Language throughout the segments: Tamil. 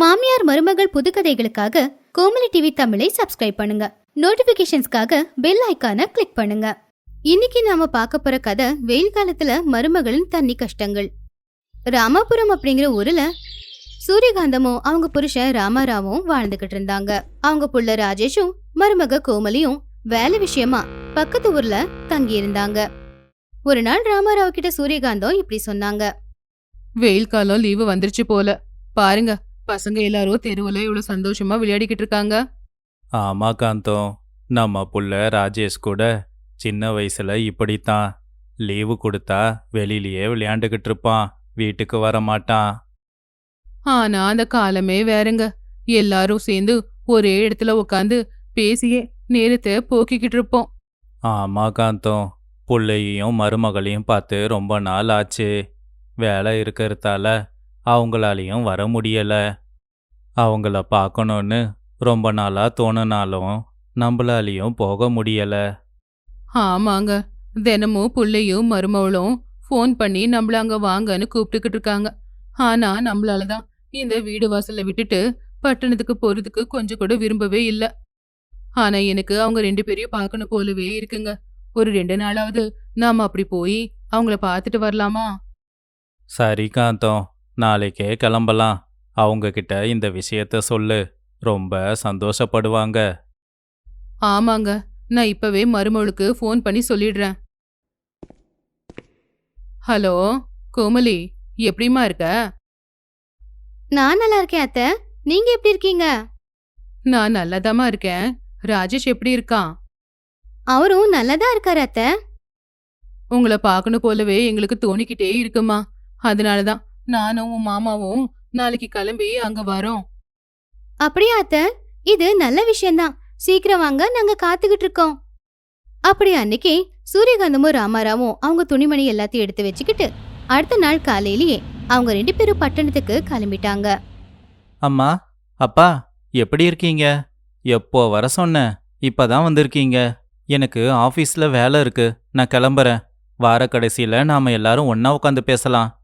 மாமியார் மருமகள் புதுக்கதைகளுக்காக கோமலி டிவி தமிழை சப்ஸ்கிரைப் பண்ணுங்க. நோட்டிபிகேஷன்ஸ்க்காக பெல் ஐகானை கிளிக் பண்ணுங்க. இன்னைக்கு நாம பார்க்க போற கதை வெயில் காலத்துல மருமகளின் தண்ணி கஷ்டங்கள். ராமாபுரம் அப்படிங்கிற ஊர்ல சூரியகாந்தமும் அவங்க புருஷன் ராமாராவும் வாழ்ந்துகிட்டு இருந்தாங்க. அவங்க புள்ள ராஜேஷும் மருமக கோமலியும் வேலை விஷயமா பக்கத்து ஊர்ல தங்கி இருந்தாங்க ஒரு நாள் ராமாராவ் கிட்ட சூரியகாந்தம் இப்படி சொன்னாங்க. வெயில் காலம் லீவு வந்துருச்சு போல. பாருங்க பசங்க எல்லாரும் தெருவுல இவ்வளவு சந்தோஷமா விளையாடிக்கிட்டு இருக்காங்க ஆமா காந்தம். நம்ம புள்ள ராஜேஷ் கூட சின்ன வயசுல இப்படித்தான். லீவு கொடுத்தா வெளியிலயே விளையாண்டுக்கிட்டு இருப்பான் வீட்டுக்கு வர மாட்டான் ஆனா அந்த காலமே வேறங்க. எல்லாரும் சேர்ந்து ஒரே இடத்துல உட்காந்து பேசியே நேரத்தை போக்கிக்கிட்டு இருப்போம் ஆமா காந்தம். புள்ளையையும் மருமகளையும் பார்த்து ரொம்ப நாள் ஆச்சு. வேலை இருக்கிறதால அவங்களாலையும் வர முடியல. அவங்கள பார்க்கணுன்னு ரொம்ப நாளா தோணுனாலும் நம்மளாலையும் போக முடியல. ஆமாங்க. தினமும் புள்ளையும் மருமவளும் ஃபோன் பண்ணி நம்மள அங்க வாங்கன்னு கூப்பிட்டுக்கிட்டு இருக்காங்க. ஆனா நம்மளால தான் இந்த வீடு வாசல்ல விட்டுட்டு பட்டணத்துக்கு போறதுக்கு கொஞ்சம் கூட விரும்பவே இல்ல. ஆனா எனக்கு அவங்க ரெண்டு பேரையும் பார்க்கணும் போலவே இருக்குங்க. ஒரு ரெண்டு நாளாவது நாம அப்படி போய் அவங்கள பார்த்துட்டு வரலாமா? சரி காந்தம். நாளைக்கே கிளம்பலாம். அவங்க கிட்ட இந்த விஷயத்த சொல்லு. ரொம்ப சந்தோஷப்படுவாங்க. ஆமாங்க. நான் இப்பவே மருமவளுக்கு ஃபோன் பண்ணி சொல்லிடுறேன். ஹலோ கோமலி எப்படிம்மா இருக்க? நான் நல்லா இருக்கேன் அத்தை. நீங்க எப்படி இருக்கீங்க? நான் நல்லாதாம்மா இருக்கேன். ராஜேஷ் எப்படி இருக்கான்? அவரும் நல்லதா இருக்காரு அத்தை. உங்களை பார்க்கணும் போலவே எங்களுக்கு தோணிக்கிட்டே இருக்குமா. அதனால தான் நானும் உன் மாமாவும் நாளைக்கு கிளம்பி அங்க வரோம். அப்படியா அத்தை? இது நல்ல விஷயம்தான். சீக்கிரம் வாங்க நாங்க காத்துக்கிட்டு இருக்கோம். அப்படி அன்னைக்கு சூரியகாந்தமும் ராமாராவும் அவங்க துணிமணி எல்லாத்தையும் எடுத்து வச்சுக்கிட்டு அடுத்த நாள் காலையிலேயே அவங்க ரெண்டு பேரும் பட்டணத்துக்கு கிளம்பிட்டாங்க. அம்மா அப்பா எப்படி இருக்கீங்க? எப்போ வர சொன்னேன் இப்பதான் வந்திருக்கீங்க. எனக்கு ஆஃபீஸில் வேலை இருக்கு. நான் கிளம்புறேன். வார கடைசியில் நாம எல்லாரும் ஒண்ணா உட்காந்து பேசலாம்.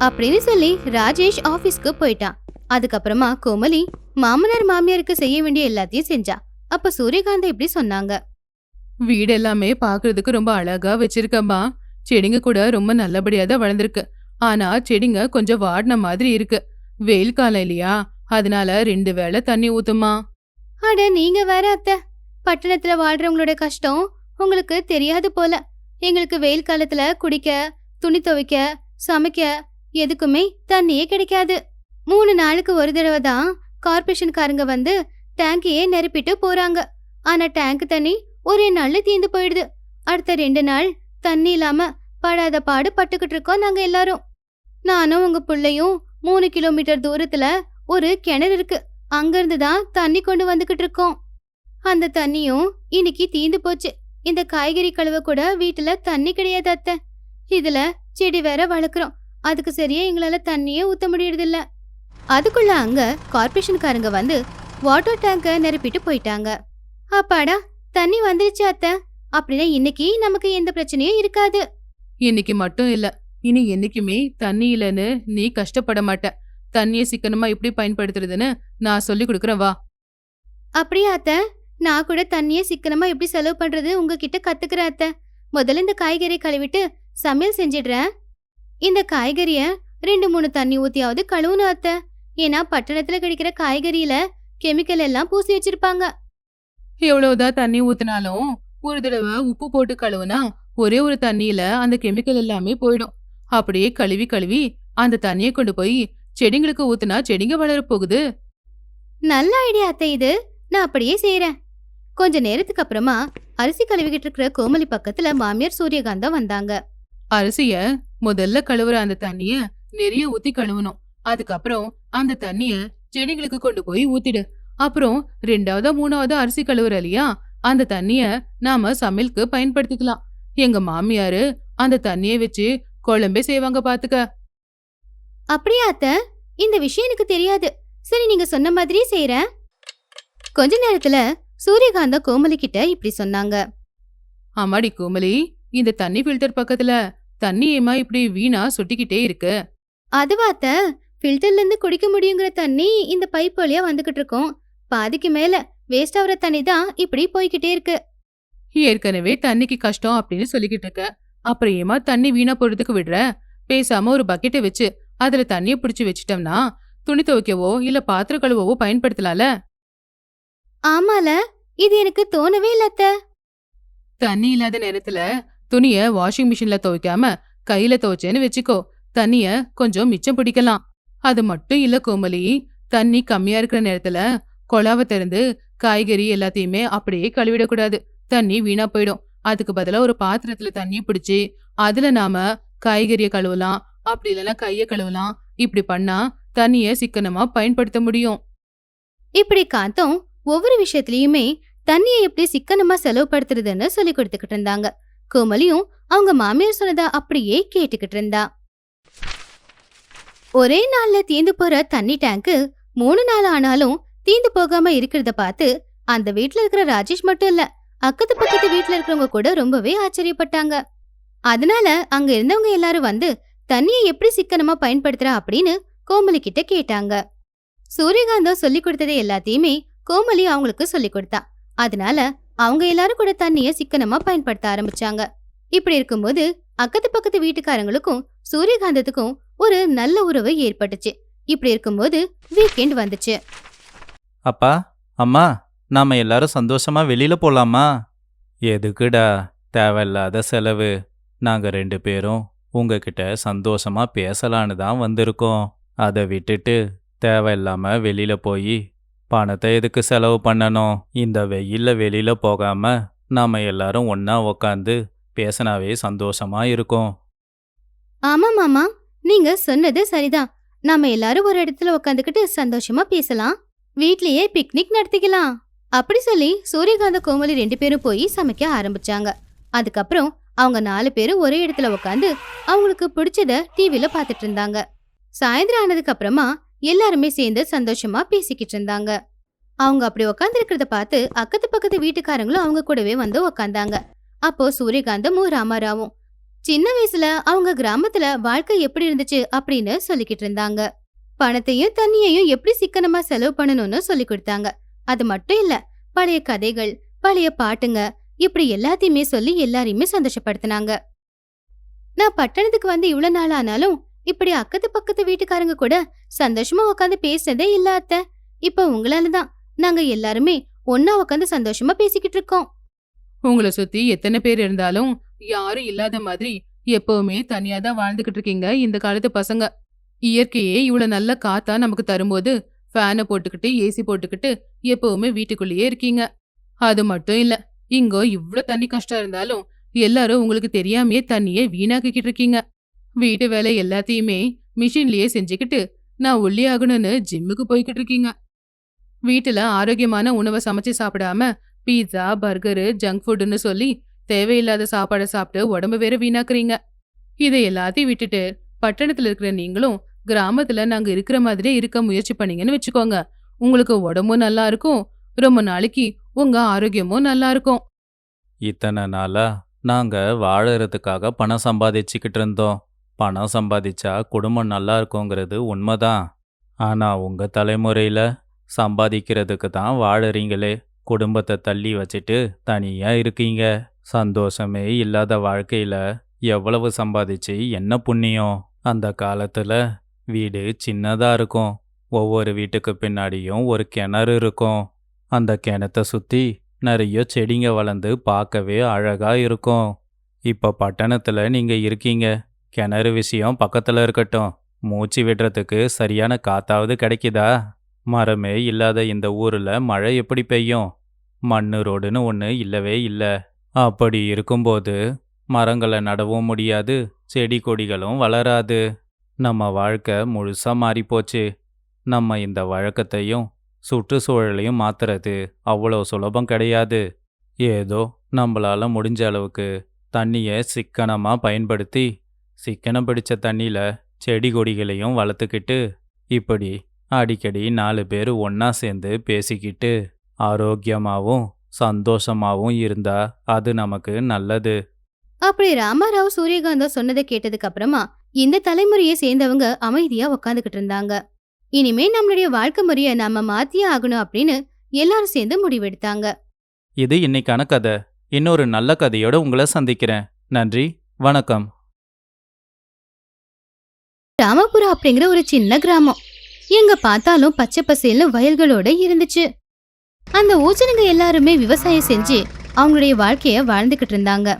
அப்படின்னு சொல்லி ராஜேஷ் ஆபீஸ்க்கு போயிட்டான். அதுக்கப்புறமா கோமலி மாமனார் மாமியாருக்கு செய்ய வேண்டிய எல்லாத்தையும் செஞ்சா. அப்ப சூரியகாந்தம் இப்படி சொன்னாங்க. வீடு எல்லாமே பார்க்கிறதுக்கு ரொம்ப அழகா வச்சிருக்கம்மா. செடிங்க கூட ரொம்ப நல்லபடியா தான் வளர்ந்துருக்கு. ஆனா செடிங்க கொஞ்சம் வாடின மாதிரி இருக்கு. வெயில் காலம் இல்லையா? அதனால ரெண்டு வேளை தண்ணி ஊத்துமா? அட நீங்க வேற அத்தை. பட்டணத்துல வாழ்றவங்களோட கஷ்டம் உங்களுக்கு தெரியாது போல. எங்களுக்கு வெயில் காலத்துல குடிக்க துணி துவைக்க சமைக்க எதுக்குமே தண்ணியே கிடைக்காது. மூணு நாளுக்கு ஒரு தடவை தான் கார்பரேஷன்காரங்க வந்து டேங்கையே நிரப்பிட்டு போறாங்க. ஆனா டேங்க் தண்ணி ஒரே நாள்ல தீந்து போயிடுது. அடுத்த ரெண்டு நாள் தண்ணி இல்லாம படாத பாடு பட்டுக்கிட்டு இருக்கோம் நாங்க எல்லாரும். நானும் உங்க பிள்ளையும் மூணு கிலோமீட்டர் தூரத்துல ஒரு கிணறு இருக்கு. அங்கிருந்து தான் தண்ணி கொண்டு வந்துகிட்டு இருக்கோம். அந்த தண்ணியும் இன்னைக்கு தீந்து போச்சு. இந்த காய்கறி கழுவ கூட வீட்டுல தண்ணி கிடையாது அத்தை. இதுல செடி வேற வளர்க்குறோம். அதுக்கு சரியா எங்களால தண்ணியே ஊத்த முடியறதில்ல. அதுக்குள்ள அங்க கார்பரேஷன்காரங்க வந்து வாட்டர் டேங்க நிரப்பிட்டு போயிட்டாங்க. அப்பாடா தண்ணி வந்துருச்சு அத்தை. அப்படின்னா இன்னைக்கு நமக்கு எந்த பிரச்சனையும் இருக்காது. இன்னைக்கு மட்டும் இல்ல. இனி என்னைக்குமே தண்ணி இல்லைன்னு நீ கஷ்டப்பட மாட்ட. தண்ணியை சிக்கனமா எப்படி பயன்படுத்துறதுன்னு நான் சொல்லி கொடுக்குறேன் வா. அப்படியா அத்தை? நான் கூட தண்ணியை சிக்கனமா எப்படி செலவு பண்றது உங்ககிட்ட கத்துக்கிறேன் அத்தை. முதல்ல இந்த காய்கறி கழுவிட்டு சமையல் செஞ்சிடுறேன். இந்த காய்கறிய ரெண்டு மூணு தண்ணி ஊத்தியாவது கழுவணும் அத்தை. ஏன்னா பட்டணத்துல கிடைக்கிற காய்கறியில கெமிக்கல் எல்லாம் பூசி வச்சிருப்பாங்க. எவ்வளவுதான் தண்ணி ஊத்துனாலும் ஒரு தடவை உப்பு போட்டு கழுவுனா ஒரே ஒரு தண்ணியில அந்த கெமிக்கல் எல்லாமே போயிடும். அப்படியே கழுவி கழுவி அந்த தண்ணியை கொண்டு போய் செடிங்களுக்கு ஊத்துனா செடிங்க வளர போகுது. நல்ல ஐடியா அத்தை இது. நான் அப்படியே செய்றேன். கொஞ்ச நேரத்துக்கு அப்புறமா அரிசி கழுவிக்கிட்டு இருக்கிற கோமலி பக்கத்துல மாமியார் சூரியகாந்தம் வந்தாங்க. அரிசிய முதல்ல கழுவுற அந்த தண்ணிய நிறைய ஊத்தி கழுவணும். அதுக்கப்புறம் அந்த தண்ணிய செடிங்களுக்கு கொண்டு போய் ஊத்திடு. அப்புறம் ரெண்டாவதா மூணாவதா அரிசி கழுவுற இல்லையா? அந்த தண்ணிய நாம சமையலுக்கு பயன்படுத்திக்கலாம். எங்க மாமியாரு அந்த தண்ணிய வச்சு குழம்பே செய்வாங்க பாத்துக்க. அப்படியா அத்தை? இந்த விஷயம் எனக்கு தெரியாது. சரி நீங்க சொன்ன மாதிரியே செய்றேன். கொஞ்ச நேரத்துல சூரியகாந்த கோமலி கிட்ட இப்படி சொன்னாங்க. அம்மாடி கோமலி இந்த தண்ணி ஃபில்டர் பக்கத்துல தண்ணி ஏமா இப்படி வீணா சொட்டிக்கிட்டே இருக்கு? அதுவா அத்தை ஃபில்டர்ல இருந்து குடிக்க முடியுங்கிற தண்ணி இந்த பைப் வழியா வந்துகிட்டு இருக்கோம். பாதிக்கு மேல வேஸ்ட் ஆகுற தண்ணி தான் இப்படி போய்கிட்டே இருக்கு. ஏற்கனவே தண்ணிக்கு கஷ்டம் அப்படின்னு சொல்லிக்கிட்டு இருக்க. அப்புறம் ஏமா தண்ணி வீணா போறதுக்கு விடுற? பேசாம ஒரு பக்கெட்டை வச்சு அதுல தண்ணிய பிடிச்சு வச்சிட்டோம்னா துணி துவைக்கவோ இல்ல பாத்திரம் கழுவவோ பயன்படுத்தலாம்ல ஆமால இது எனக்கு தோணவே இல்ல அத்தை. தண்ணி இல்லாத நேரத்துல துணிய வாஷிங் மிஷின்ல துவைக்காம கையில துவைச்சேன்னு வச்சுக்கோ தண்ணிய கொஞ்சம் மிச்சம் பிடிக்கலாம். அது மட்டும் இல்ல கோமலி தண்ணி கம்மியா இருக்கிற நேரத்துல குழாவை திறந்து காய்கறி எல்லாத்தையுமே அப்படியே கழுவிடக்கூடாது. தண்ணி வீணா போயிடும். அதுக்கு பதிலா ஒரு பாத்திரத்துல தண்ணி பிடிச்சு அதுல நாம காய்கறிய கழுவலாம். அப்படி இல்லைன்னா கைய கழுவலாம். இப்படி பண்ணா தண்ணிய சிக்கனமா பயன்படுத்த முடியும். இப்படி காத்தும் ஒவ்வொரு விஷயத்துலயுமே தண்ணியை எப்படி சிக்கனமா செலவுபடுத்துறதுன்னு சொல்லி கொடுத்துக்கிட்டு இருந்தாங்க. கோமலியும் அவங்க மாமியார் சொன்னதா அப்படியே கேட்டுக்கிட்டு இருந்தா. ஒரே நாள்ல தீந்து போற தண்ணி டேங்க் மூணு நாள் ஆனாலும் தீந்து போகாம இருக்கிறத பார்த்து அந்த வீட்ல இருக்கிற ராஜேஷ் மட்டும் இல்ல அக்கத்து பக்கத்து வீட்ல இருக்கிறவங்க கூட ரொம்பவே ஆச்சரியப்பட்டாங்க. அதனால அங்க இருந்தவங்க எல்லாரும் வந்து தண்ணியை எப்படி சிக்கனமா பயன்படுத்துறா அப்படின்னு கோமலி கிட்ட கேட்டாங்க. சூரியகாந்தம் சொல்லி கொடுத்ததை எல்லாத்தையுமே கோமலி அவங்களுக்கு சொல்லி கொடுத்தா. அதனால அவங்க எல்லாரும் கூட தண்ணிய சிக்கனமா பயன்படுத்த ஆரம்பிச்சாங்க. இப்படி இருக்கும்போது அக்கத்து பக்கத்து வீட்டுக்காரங்களுக்கும் சூரியகாந்தத்துக்கும் ஒரு நல்ல உறவு ஏற்பட்டுச்சு. இப்படி இருக்கும்போது வீக்கெண்ட் வந்துச்சு. அப்பா அம்மா நாம எல்லாரும் சந்தோஷமா வெளியில போலாமா? எதுக்குடா தேவையில்லாத செலவு. நாங்க ரெண்டு பேரும் உங்ககிட்ட சந்தோஷமா பேசலான்னு தான் வந்திருக்கோம். அதை விட்டுட்டு தேவையில்லாம வெளியில போய் பணத்தை எதுக்கு செலவு பண்ணணும்? இந்த வெயில்ல வெளியில் போகாம நாம எல்லாரும் ஒன்னா உக்காந்து பேசினாவே சந்தோஷமா இருக்கும். ஆமா மாமா. நீங்க சொன்னது சரிதான். நாம எல்லாரும் ஒரு இடத்துல உட்காந்துக்கிட்டு சந்தோஷமா பேசலாம். வீட்லயே பிக்னிக் நடத்திக்கலாம். அப்படி சொல்லி சூரியகாந்த கோமலி ரெண்டு பேரும் போய் சமைக்க ஆரம்பிச்சாங்க. அதுக்கப்புறம் அவங்க நாலு பேரும் ஒரே இடத்துல உட்காந்து அவங்களுக்கு பிடிச்சத டிவில பார்த்துட்டு இருந்தாங்க. சாயந்தரம் ஆனதுக்கு அப்புறமா எல்லாருமே சேர்ந்து சந்தோஷமா பேசிக்கிட்டு இருந்தாங்க. அவங்க அப்படி உக்காந்துருக்கிறத பார்த்து அக்கத்து பக்கத்து வீட்டுக்காரங்களும் அவங்க கூடவே வந்து உக்காந்தாங்க. அப்போ சூரியகாந்தமும் ராமாராவும் சின்ன வயசுல அவங்க கிராமத்துல வாழ்க்கை எப்படி இருந்துச்சு? அப்படின்னு சொல்லிக்கிட்டு இருந்தாங்க. பணத்தையும் தண்ணியையும் எப்படி சிக்கனமா செலவு பண்ணணும்னு சொல்லி கொடுத்தாங்க. அது மட்டும் இல்ல பழைய கதைகள் பழைய பாட்டுங்க இப்படி எல்லாத்தையுமே சொல்லி எல்லாரையுமே சந்தோஷப்படுத்தினாங்க. நான் பட்டணத்துக்கு வந்து இவ்வளவு நாள் ஆனாலும் இப்படி அக்கத்து பக்கத்து வீட்டுக்காரங்க கூட சந்தோஷமா உட்காந்து பேசினதே இல்ல அத்த. இப்ப உங்களாலதான். நாங்க எல்லாருமே ஒன்னா உட்காந்து சந்தோஷமா பேசிக்கிட்டு இருக்கோம். உங்களை சுத்தி எத்தனை பேர் இருந்தாலும் யாரும் இல்லாத மாதிரி எப்பவுமே தனியா தான் வாழ்ந்துகிட்டு இருக்கீங்க இந்த காலத்து பசங்க. இயற்கையே இவ்வளவு நல்ல காத்தா நமக்கு தரும்போது ஃபேனை போட்டுக்கிட்டு ஏசி போட்டுக்கிட்டு எப்பவுமே வீட்டுக்குள்ளேயே இருக்கீங்க. அது மட்டும் இல்ல இங்கோ இவ்ளோ தண்ணி கஷ்டம் இருந்தாலும் எல்லாரும் உங்களுக்கு தெரியாமையே தண்ணியை வீணாக்கிக்கிட்டு இருக்கீங்க. வீட்டு வேலை எல்லாத்தையுமே மிஷின்லயே செஞ்சுக்கிட்டு நான் ஒல்லியாகணும்னு ஜிம்முக்கு போய்கிட்டு இருக்கீங்க வீட்டுல ஆரோக்கியமான உணவை சமைச்சு சாப்பிடாம பீட்சா பர்கரு ஜங்க் ஃபுட்டுன்னு சொல்லி தேவையில்லாத சாப்பாடை சாப்பிட்டு உடம்பு வேற வீணாக்குறீங்க. இதை எல்லாத்தையும் விட்டுட்டு பட்டணத்துல இருக்கிற நீங்களும் கிராமத்துல நாங்க இருக்கிற மாதிரியே இருக்க முயற்சி பண்ணீங்கன்னு வச்சுக்கோங்க. உங்களுக்கு உடம்பும் நல்லா இருக்கும். ரொம்ப நாளைக்கு உங்க ஆரோக்கியமும் நல்லா இருக்கும். இத்தனை நாளா நாங்க வாழறதுக்காக பணம் சம்பாதிச்சுக்கிட்டு இருந்தோம். பணம் சம்பாதிச்சா குடும்பம் நல்லா இருக்குங்கிறது உண்மைதான். ஆனால் உங்கள் தலைமுறையில் சம்பாதிக்கிறதுக்கு தான் வாழறீங்களே. குடும்பத்தை தள்ளி வச்சுட்டு தனியாக இருக்கீங்க. சந்தோஷமே இல்லாத வாழ்க்கையில் எவ்வளவு சம்பாதிச்சு என்ன புண்ணியம்? அந்த காலத்தில் வீடு சின்னதாக இருக்கும். ஒவ்வொரு வீட்டுக்கு பின்னாடியும் ஒரு கிணறு இருக்கும். அந்த கிணத்தை சுற்றி நிறைய செடிங்க வளர்ந்து பார்க்கவே அழகாக இருக்கும். இப்போ பட்டணத்தில் நீங்கள் இருக்கீங்க. கிணறு விஷயம் பக்கத்தில் இருக்கட்டும். மூச்சு விடுறதுக்கு சரியான காத்தாவது கிடைக்குதா? மரமே இல்லாத இந்த ஊரில் மழை எப்படி பெய்யும்? மண்ணு ரோடுன்னு ஒன்று இல்லவே இல்லை. அப்படி இருக்கும்போது மரங்களை நடவும் முடியாது செடி கொடிகளும் வளராது. நம்ம வாழ்க்கை முழுசாக மாறிப்போச்சு. நம்ம இந்த வழக்கத்தையும் சுற்றுச்சூழலையும் மாற்றுறது அவ்வளோ சுலபம் கிடையாது. ஏதோ நம்மளால் முடிஞ்ச அளவுக்கு தண்ணியை சிக்கனமாக பயன்படுத்தி சிக்கனம் பிடிச்ச தண்ணியில செடி கொடிகளையும் வளர்த்துக்கிட்டு இப்படி அடிக்கடி நாலு பேர் ஒண்ணா சேர்ந்து பேசிக்கிட்டு ஆரோக்கியமாவும் சந்தோஷமாவும் இருந்தா அது நமக்கு நல்லது. அப்படி ராமாராவ் சூரியகாந்தம் சொன்னதை கேட்டதுக்கு அப்புறமா இந்த தலைமுறையை சேர்ந்தவங்க அமைதியா உக்காந்துக்கிட்டு இருந்தாங்க. இனிமே நம்மளுடைய வாழ்க்கை முறைய நாம மாத்தியே ஆகணும் அப்படின்னு எல்லாரும் சேர்ந்து முடிவெடுத்தாங்க. இது இன்னைக்கான கதை. இன்னொரு நல்ல கதையோட உங்களை சந்திக்கிறேன். நன்றி. வணக்கம். ராமபுரம் அப்படிங்கிற ஒரு சின்ன கிராமம். எங்க பார்த்தாலும் பச்சை பசேல்னு வயல்களோட இருந்துச்சு. அந்த ஊச்சனுங்க எல்லாருமே விவசாயம் செஞ்சு அவங்களுடைய வாழ்க்கைய வாழ்ந்துகிட்டு இருந்தாங்க.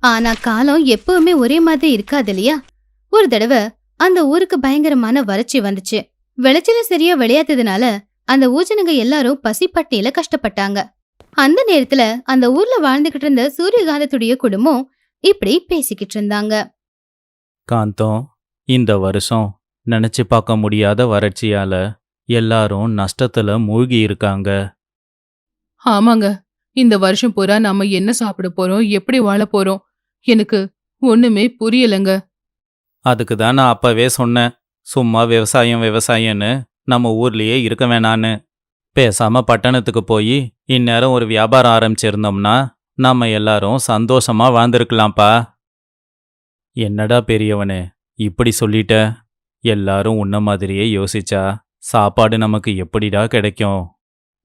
ஆனா காலம் எப்பவுமே ஒரே மாதிரி இருக்காது இல்லையா? ஒரு தடவை அந்த ஊருக்கு பயங்கரமான வறட்சி வந்துச்சு. விளைச்சல சரியா விளையாததுனால அந்த ஊச்சனுங்க எல்லாரும் பசிப்பட்டியில கஷ்டப்பட்டாங்க. அந்த நேரத்துல அந்த ஊர்ல வாழ்ந்துகிட்டு இருந்த சூரியகாந்தத்துடைய குடும்பம் இப்படி பேசிக்கிட்டு இருந்தாங்க. காந்தம் இந்த வருஷம் நினைச்சு பார்க்க முடியாத வறட்சியால எல்லாரும் நஷ்டத்துல மூழ்கி இருக்காங்க. ஆமாங்க. இந்த வருஷம் பூரா நாம என்ன சாப்பிட போறோம் எப்படி வாழ போறோம் எனக்கு ஒண்ணுமே புரியலங்க. அதுக்கு தான் நான் அப்பவே சொன்னேன். சும்மா விவசாயம் விவசாயம்னு நம்ம ஊர்லயே இருக்க வேணான்னு. பேசாம பட்டணத்துக்கு போய் இந்நேரம் ஒரு வியாபாரம் ஆரம்பிச்சிருந்தோம்னா நாம எல்லாரும் சந்தோஷமா வாழ்ந்திருக்கலாம்ப்பா. என்னடா பெரியவனே இப்படி சொல்லிட்ட? எல்லாரும் உன்ன மாதிரியே யோசிச்சா சாப்பாடு நமக்கு எப்படிடா கிடைக்கும்?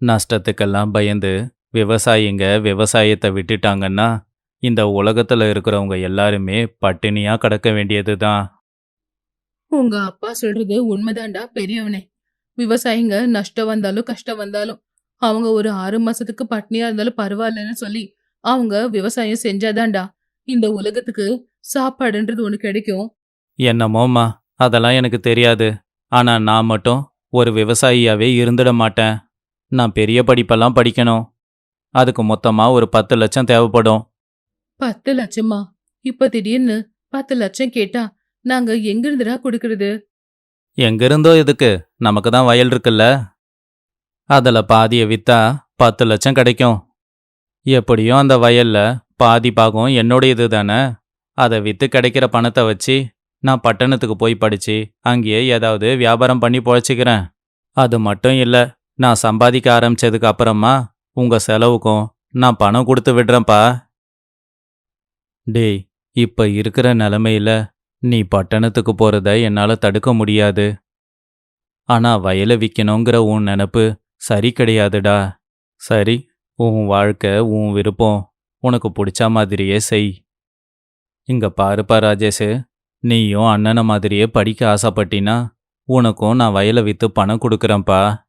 நஷ்டத்துக்கெல்லாம் பயந்து விவசாயிங்க விவசாயத்தை விட்டுட்டாங்கன்னா இந்த உலகத்துல இருக்கிறவங்க எல்லாருமே பட்டினியா கிடக்க வேண்டியதுதான். உங்க அப்பா சொல்றது உண்மைதான்டா பெரியவனே. விவசாயிங்க நஷ்டம் வந்தாலும் கஷ்டம் வந்தாலும் அவங்க ஒரு ஆறு மாசத்துக்கு பட்னியா இருந்தாலும் பரவாயில்லன்னு சொல்லி அவங்க விவசாயம் செஞ்சாதான்டா. இந்த உலகத்துக்கு சாப்பாடுன்றது ஒண்ணு கிடைக்கும். என்னமோம்மா அதெல்லாம் எனக்கு தெரியாது. ஆனா நான் மட்டும் ஒரு விவசாயியாவே இருந்துட மாட்டேன். நான் பெரிய படிப்பெல்லாம் படிக்கணும். அதுக்கு மொத்தமா ஒரு பத்து லட்சம் தேவைப்படும். பத்து லட்சமா? இப்ப திடீர்னு பத்து லட்சம் கேட்டா நாங்க எங்க இருந்துடா கொடுக்கறது? எங்கிருந்தோ இதுக்கு நமக்கு தான் வயல் இருக்குல்ல. அதில் பாதியை வித்தா பத்து லட்சம் கிடைக்கும். எப்படியும் அந்த வயல்ல பாதி பாகம் என்னுடையது தானே. அதை விற்று கிடைக்கிற பணத்தை வச்சு நான் பட்டணத்துக்கு போய் படிச்சு அங்கேயே ஏதாவது வியாபாரம் பண்ணி பொழைச்சிக்கிறேன். அது மட்டும் இல்லை நான் சம்பாதிக்க ஆரம்பிச்சதுக்கு அப்புறமா உங்க செலவுக்கும் நான் பணம் கொடுத்து விடுறேன்ப்பா. டேய் இப்ப இருக்கிற நிலமையில நீ பட்டணத்துக்கு போறத என்னால தடுக்க முடியாது. ஆனா வயலை விற்கணுங்கிற உன் நினப்பு சரி கிடையாதுடா. சரி உன் வாழ்க்கை உன் விருப்பம் உனக்கு பிடிச்ச மாதிரியே செய். இங்க பாருப்பா ராஜேஷ். நீயும் அண்ணனை மாதிரியே படிக்க ஆசைப்பட்டினா உனக்கும் நான் வயலை விற்று பணம் கொடுக்குறேன்ப்பா.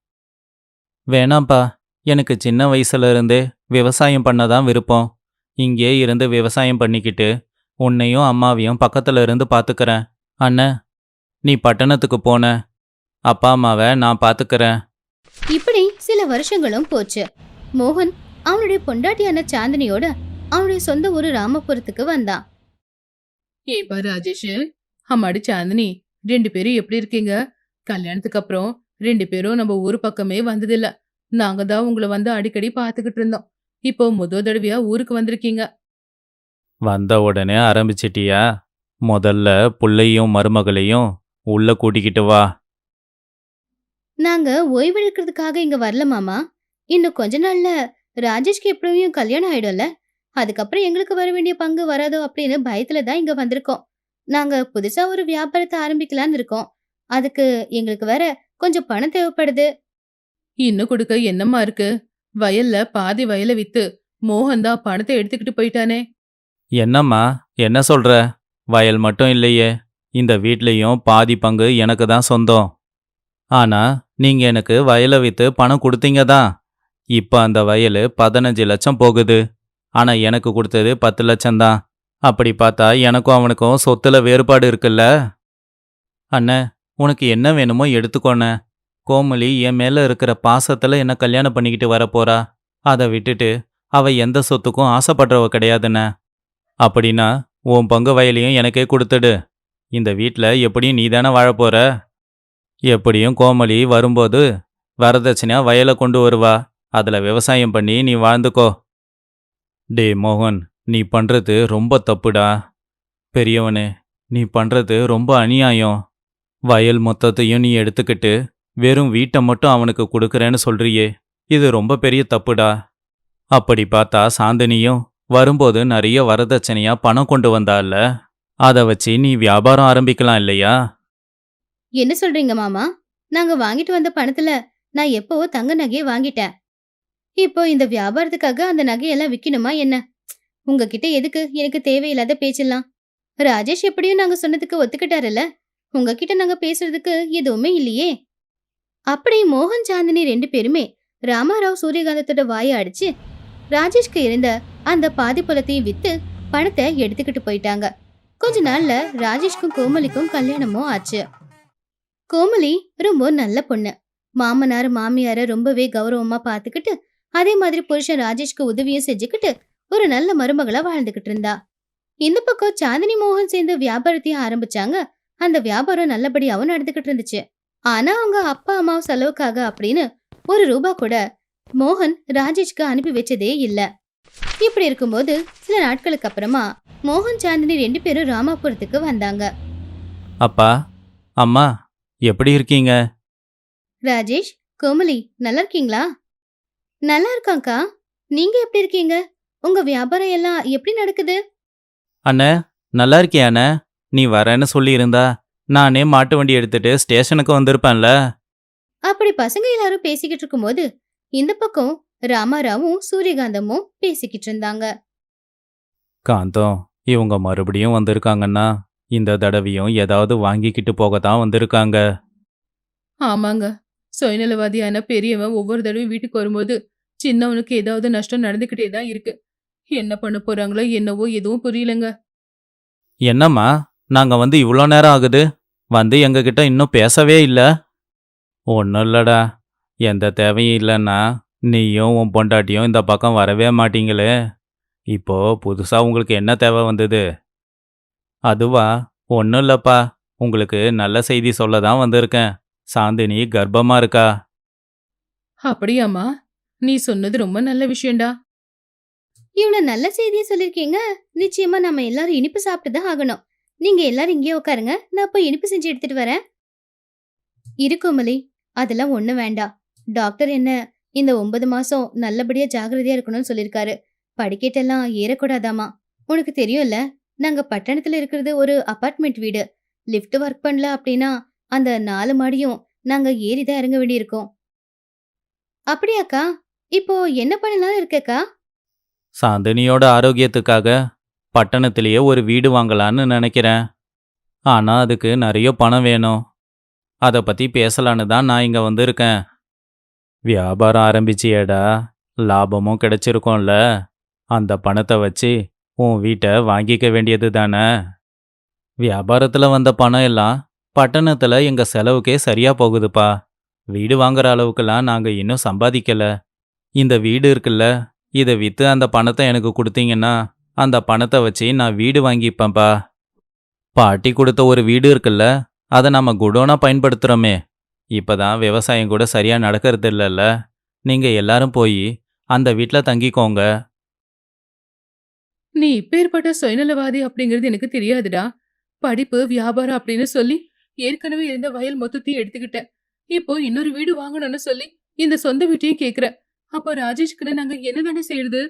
வேணாம்ப்பா. எனக்கு சின்ன வயசுல இருந்தே விவசாயம் பண்ண தான் விருப்பம். இங்கே இருந்து விவசாயம் பண்ணிக்கிட்டு உன்னையும் அம்மாவையும் பக்கத்துல இருந்து பாத்துக்கறேன். அண்ணன் நீ பட்டணத்துக்கு போன. அப்பா அம்மாவை நான் பாத்துக்கறேன். இப்படி சில வருஷங்களும் போச்சு. மோகன் அவனுடைய பொண்டாட்டியான சாந்தினியோட அவனுடைய சொந்த ஊர் ராமபுரத்துக்கு வந்தான். ஏப்பா ராஜேஷ் அம்மாடி சாந்தினி ரெண்டு பேரும் எப்படி இருக்கீங்க? கல்யாணத்துக்கு அப்புறம் ரெண்டு பேரும் நம்ம ஊர் பக்கமே வந்ததில்ல. நாங்க தான் உங்களை வந்து அடிக்கடி பார்த்துக்கிட்டு இருந்தோம். இப்போ முதல் தடவையா ஊருக்கு வந்திருக்கீங்க. வந்த உடனே ஆரம்பிச்சிட்டியா? முதல்ல புள்ளையும் மருமகளையும் உள்ள கூட்டிக்கிட்டு வா. நாங்க ஓய்வெடுக்கிறதுக்காக இங்க வரல மாமா. இன்னும் கொஞ்ச நாள்ல ராஜேஷ்க்கு எப்படியும் கல்யாணம் ஆயிடும்ல. அதுக்கப்புறம் எங்களுக்கு வர வேண்டிய பங்கு வராதோ அப்படின்னு பயத்துல தான் இங்க வந்திருக்கோம். நாங்க புதுசா ஒரு வியாபாரத்தை ஆரம்பிக்கலாம்னு இருக்கோம். அதுக்கு எங்களுக்கு வேற கொஞ்சம் பணம் தேவைப்படுது. இன்னும் கொடுக்க என்னம்மா இருக்கு? வயல்ல பாதி வயலை வித்து மோகன் தான் பணத்தை எடுத்துக்கிட்டு போயிட்டானே. என்னம்மா என்ன சொல்ற? வயல் மட்டும் இல்லையே. இந்த வீட்லயும் பாதி பங்கு எனக்கு தான் சொந்தம். ஆனா நீங்க எனக்கு வயலை வித்து பணம் கொடுத்தீங்க தான். இப்போ அந்த வயல் பதினஞ்சு லட்சம் போகுது. ஆனால் எனக்கு கொடுத்தது பத்து லட்சம் தான் அப்படி பார்த்தா எனக்கும் அவனுக்கும் சொத்துல வேறுபாடு இருக்குல்ல? அண்ணே உனக்கு என்ன வேணுமோ எடுத்துக்கோண்ணே கோமலி என் மேல இருக்கிற பாசத்துல என்ன கல்யாணம் பண்ணிக்கிட்டு வரப்போறா? அதை விட்டுட்டு அவ எந்த சொத்துக்கும் ஆசைப்படுறவ கிடையாதுண்ணே. அப்படின்னா உன் பங்கு வயலையும் எனக்கே கொடுத்துடு. இந்த வீட்டில் எப்படியும் நீ தானே வாழப்போற எப்படியும் கோமலி வரும்போது வரதட்சணையாக வயலை கொண்டு வருவா. அதில் விவசாயம் பண்ணி நீ வாழ்ந்துக்கோ. டே மோகன் நீ பண்ணுறது ரொம்ப தப்புடா. பெரியவனே நீ பண்ணுறது ரொம்ப அநியாயம். வயல் மொத்தத்தையும் நீ எடுத்துக்கிட்டு வெறும் வீட்டை மட்டும் அவனுக்கு கொடுக்குறேன்னு சொல்றியே. இது ரொம்ப பெரிய தப்புடா. அப்படி பார்த்தா சாந்தினியும் வரும்போது நிறைய வரதட்சணையா பணம் கொண்டு வந்தால அதை வச்சு நீ வியாபாரம் ஆரம்பிக்கலாம் இல்லையா? என்ன சொல்றீங்க மாமா? நாங்க வாங்கிட்டு வந்த பணத்துல நான் எப்பவோ தங்க நகையை வாங்கிட்டேன். இப்போ இந்த வியாபாரத்துக்காக அந்த நகையெல்லாம் விக்கணுமா என்ன? உங்ககிட்ட எதுக்கு? எனக்கு தேவையில்லாத பேச்செல்லாம். ராஜேஷ் எப்படியும் நாங்க சொன்னதுக்கு ஒத்துக்கிட்டாருல்ல? உங்ககிட்ட நாங்க பேசுறதுக்கு எதுவுமே இல்லையே. அப்படி மோகன் சாந்தினி ரெண்டு பேருமே ராமாராவ் சூரியகாந்தத்தோட வாயை அடிச்சு ராஜேஷ்க்கு இருந்த அந்த பாதி புலத்தையும் வித்து பணத்தை எடுத்துக்கிட்டு போயிட்டாங்க. கொஞ்ச நாள்ல ராஜேஷ்க்கும் கோமலிக்கும் கல்யாணமும் ஆச்சு. கோமலி ரொம்ப நல்ல பொண்ணு. மாமனார் மாமியார ரொம்பவே கௌரவமா பாத்துக்கிட்டு அதே மாதிரி புருஷன் ராஜேஷ்க்கு உதவியும் செஞ்சுக்கிட்டு ஒரு நல்ல மருமகளா வாழ்ந்துகிட்டு இருந்தா. இந்த பக்கம் சாந்தினி மோகன் சேர்ந்து வியாபாரத்தையும் ஆரம்பிச்சாங்க. அந்த வியாபாரம் நல்லபடியாவும் நடந்துகிட்டு இருந்துச்சு. ஆனா அவங்க அப்பா அம்மா செலவுக்காக அப்படின்னு ஒரு ரூபா கூட மோகன் ராஜேஷ்க்கு அனுப்பி வச்சதே இல்ல. இப்படி இருக்கும்போது சில நாட்களுக்கு அப்புறமா மோகன் சாந்தினி ரெண்டு பேரும் ராமாபுரத்துக்கு வந்தாங்க. அப்பா அம்மா எப்படி இருக்கீங்க? ராஜேஷ் கோமலி நல்லா இருக்கீங்களா? நல்லா இருக்காங்க்கா நீங்க எப்படி இருக்கீங்க? உங்க வியாபாரம் எல்லாம் எப்படி நடக்குது? அண்ணே நல்லா இருக்கியா அண்ணே? நீ வரேன்னு சொல்லியிருந்தா நானே மாட்டு வண்டி எடுத்துட்டு ஸ்டேஷனுக்கு வந்திருப்பேன்ல. அப்படி பசங்க எல்லாரும் பேசிக்கிட்டு இருக்கும்போது இந்த பக்கம் ராமாராவும் சூரியகாந்தமும் பேசிக்கிட்டு இருந்தாங்க. காந்தம் இவங்க மறுபடியும் வந்திருக்காங்கன்னா இந்த தடவையும் ஏதாவது வாங்கிக்கிட்டு போக தான் வந்திருக்காங்க. ஆமாங்க. சுயநலவாதியான பெரியவன் ஒவ்வொரு தடவையும் வீட்டுக்கு வரும்போது சின்னவனுக்கு ஏதாவது நஷ்டம் நடந்துக்கிட்டே தான் இருக்கு. என்ன பண்ண போறாங்களோ என்னவோ எதுவும் புரியலங்க. என்னம்மா? நாங்க வந்து இவ்வளோ நேரம் ஆகுது? வந்து எங்ககிட்ட இன்னும் பேசவே இல்லை? ஒன்றும் இல்லடா. எந்த தேவையும் இல்லைன்னா நீயும் உன் பொண்டாட்டியும் இந்த பக்கம் வரவே மாட்டீங்களே. இப்போ புதுசாக உங்களுக்கு என்ன தேவை வந்தது? அதுவா ஒன்றும் இல்லைப்பா. உங்களுக்கு நல்ல செய்தி சொல்ல தான் வந்திருக்கேன். சாந்தினி கர்ப்பமா இருக்கா? அப்படியாம்மா. நீ சொன்னது ரொம்ப நல்ல விஷயம்டா. இவ்வளவு நல்ல செய்தியை சொல்லிருக்கீங்க. நிச்சயமா நம்ம எல்லாரும் இனிப்பு சாப்பிட்டு தான் ஆகணும். நீங்க எல்லாரும் இங்கேயே உட்காருங்க நான் போய் இனிப்பு செஞ்சு எடுத்துட்டு வரேன். இரு கோமலி. அதெல்லாம் ஒண்ணு வேண்டாம். டாக்டர் என்ன இந்த ஒன்பது மாசம் நல்லபடியா ஜாகிரதையா இருக்கணும்னு சொல்லிருக்காரு. படிக்கட்டெல்லாம் ஏறக்கூடாதாமா உனக்கு தெரியும்ல நாங்க பட்டணத்துல இருக்கிறது ஒரு அபார்ட்மெண்ட் வீடு. லிஃப்ட் ஒர்க் பண்ணல அப்படின்னா அந்த நாலு மாடியும் நாங்க ஏறிதான் இறங்க வேண்டியிருக்கோம். அப்படியாக்கா இப்போ என்ன பண்ணலாம் இருக்கக்கா? சாந்தினியோட ஆரோக்கியத்துக்காக பட்டணத்திலேயே ஒரு வீடு வாங்கலான்னு நினைக்கிறேன். ஆனா அதுக்கு நிறைய பணம் வேணும். அதை பத்தி பேசலான்னு தான் நான் இங்க வந்திருக்கேன். வியாபாரம் ஆரம்பிச்சியேடா. லாபமும் கிடைச்சிருக்கோம்ல. அந்த பணத்தை வச்சு உன் வீட்டை வாங்கிக்க வேண்டியது தானே? வியாபாரத்தில் வந்த பணம் எல்லாம் பட்டணத்தில் எங்க செலவுக்கே சரியா போகுதுப்பா. வீடு வாங்குற அளவுக்கெல்லாம் நாங்க இன்னும் சம்பாதிக்கல. இந்த வீடு இருக்குல்ல இதை விற்று அந்த பணத்தை எனக்கு கொடுத்தீங்கன்னா அந்த பணத்தை வச்சு நான் வீடு வாங்கிப்பேன்ப்பா. பாட்டி கொடுத்த ஒரு வீடு இருக்குல்ல அதை நம்ம குடோனா பயன்படுத்துகிறோமே இப்போதான் விவசாயம் கூட சரியாக நடக்கிறது இல்லைல்ல. நீங்கள் எல்லாரும் போய் அந்த வீட்டில் தங்கிக்கோங்க. நீ இப்பேற்பட்ட சுயநலவாதி அப்படிங்கிறது எனக்கு தெரியாதுடா. படிப்பு வியாபாரம் அப்படின்னு சொல்லி ஏற்கனவே இருந்த வயல் மொத்தத்தையும் எடுத்துக்கிட்டேன். இப்போ இன்னொரு வீடு வாங்கணும்னு சொல்லி இந்த சொந்த வீட்டையும் கேக்குறேன். அப்போ ராஜேஷ்கிட்ட நாங்க என்னதானே செய்யறது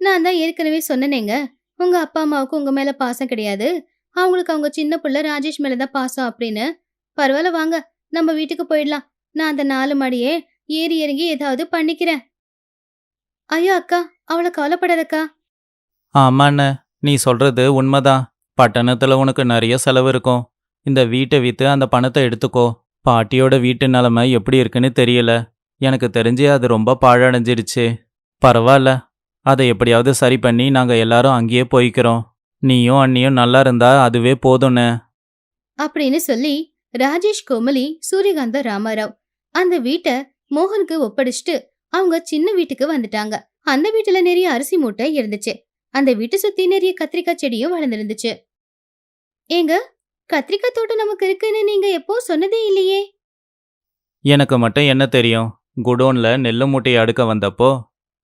நான் தான் ஏற்கனவே சொன்னனேங்க. உங்க அப்பா அம்மாவுக்கு உங்க மேல பாசம் கிடையாது. அவங்களுக்கு அவங்க சின்ன புள்ள ராஜேஷ் மேல தான் பாசம் அப்படின்னு. பரவாயில்ல வாங்க. நம்ம வீட்டுக்கு போயிடலாம். நான் அந்த நாலு மாடியே ஏறி இறங்கி ஏதாவது பண்ணிக்கிறேன். ஐயோ அக்கா அவளை கவலைப்படாதக்கா. ஆமாண்ண நீ சொல்கிறது உண்மைதான். பட்டணத்தில் உனக்கு நிறைய செலவு இருக்கும். இந்த வீட்டை விற்று அந்த பணத்தை எடுத்துக்கோ. பாட்டியோட வீட்டு நிலைமை எப்படி இருக்குன்னு தெரியல. எனக்கு தெரிஞ்சு அது ரொம்ப பாழடைஞ்சிருச்சு. பரவாயில்ல. அதை எப்படியாவது சரி பண்ணி நாங்கள் எல்லாரும் அங்கேயே போய்க்கிறோம். நீயும் அண்ணியும் நல்லா இருந்தா அதுவே போதும்னு. அப்படின்னு சொல்லி ராஜேஷ் கோமலி சூரியகாந்த ராமாராவ் அந்த வீட்டை மோகனுக்கு ஒப்படைச்சிட்டு அவங்க சின்ன வீட்டுக்கு வந்துட்டாங்க. அந்த வீட்டுல நிறைய அரிசி மூட்டை இருந்துச்சு. அந்த வீட்டை சுத்தி நிறைய கத்திரிக்காய் செடியும் வளர்ந்துருந்துச்சு. ஏங்க கத்திரிக்காய் தோட்டம் நமக்கு இருக்குன்னு நீங்க எப்போ சொன்னதே இல்லையே. எனக்கு மட்டும் என்ன தெரியும்? குடோன்ல நெல்லு மூட்டையை அடுக்க வந்தப்போ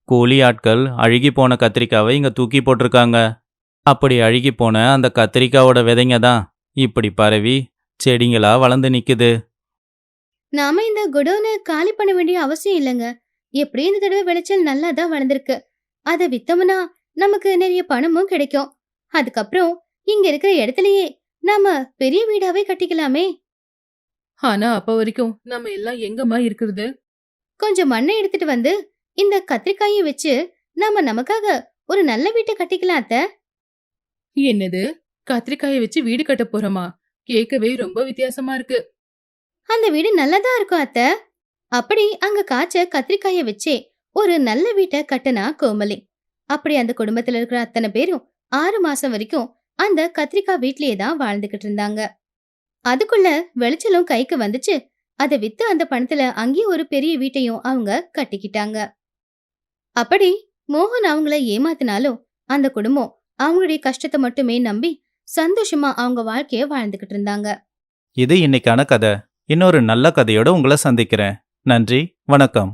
கூலி ஆட்கள் அழுகி போன கத்திரிக்காவை இங்க தூக்கி போட்டிருக்காங்க. அப்படி அழுகி போன அந்த கத்திரிக்காவோட விதைங்க தான் இப்படி பரவி செடிங்களா வளர்ந்து நிக்குது. நாம இந்த குடோனை காலி பண்ண வேண்டிய அவசியம் இல்லைங்க. எப்படியும் இந்த தடவை விளைச்சல் நல்லா தான் வளர்ந்துருக்கு. அதை வித்தோம்னா நமக்கு நிறைய பணமும் கிடைக்கும். அதுக்கப்புறம் இங்க இருக்கிற இடத்துலயே நாம பெரிய வீடாவே கட்டிக்கலாமே. ஆனா அப்ப வரைக்கும் நம்ம எல்லாம் எங்கம்மா இருக்கிறது? கொஞ்சம் மண்ணை எடுத்துட்டு வந்து இந்த கத்திரிக்காயை வச்சு நாம நமக்காக ஒரு நல்ல வீட்டை கட்டிக்கலாம் அத்த. என்னது? கத்திரிக்காயை வச்சு வீடு கட்ட போறோமா? கேட்கவே ரொம்ப வித்தியாசமா இருக்கு. அந்த வீடு நல்லதா இருக்கும் அத்த. அப்படி அங்க காய்ச்ச கத்திரிக்காய வச்சே ஒரு நல்ல வீட்டை கட்டுனா கோமலி அப்படி அந்த குடும்பத்துல இருக்கிற அத்தனை பேரும் ஆறு மாசம் வரைக்கும் அந்த கத்திரிக்காய் வீட்லயே தான் வாழ்ந்துகிட்டு இருந்தாங்க. அதுக்குள்ள வெளிச்சலும் கைக்கு வந்துச்சு. அதை வித்து அந்த பணத்துல அங்கேயே ஒரு பெரிய வீட்டையும் அவங்க கட்டிக்கிட்டாங்க. அப்படி மோகன் அவங்கள ஏமாத்தினாலும் அந்த குடும்பம் அவங்களுடைய கஷ்டத்தை மட்டுமே நம்பி சந்தோஷமா அவங்க வாழ்க்கைய வாழ்ந்துகிட்டு இருந்தாங்க. இது இன்னைக்கான கதை. இன்னொரு நல்ல கதையோட உங்களை சந்திக்கிறேன். நன்றி. வணக்கம்.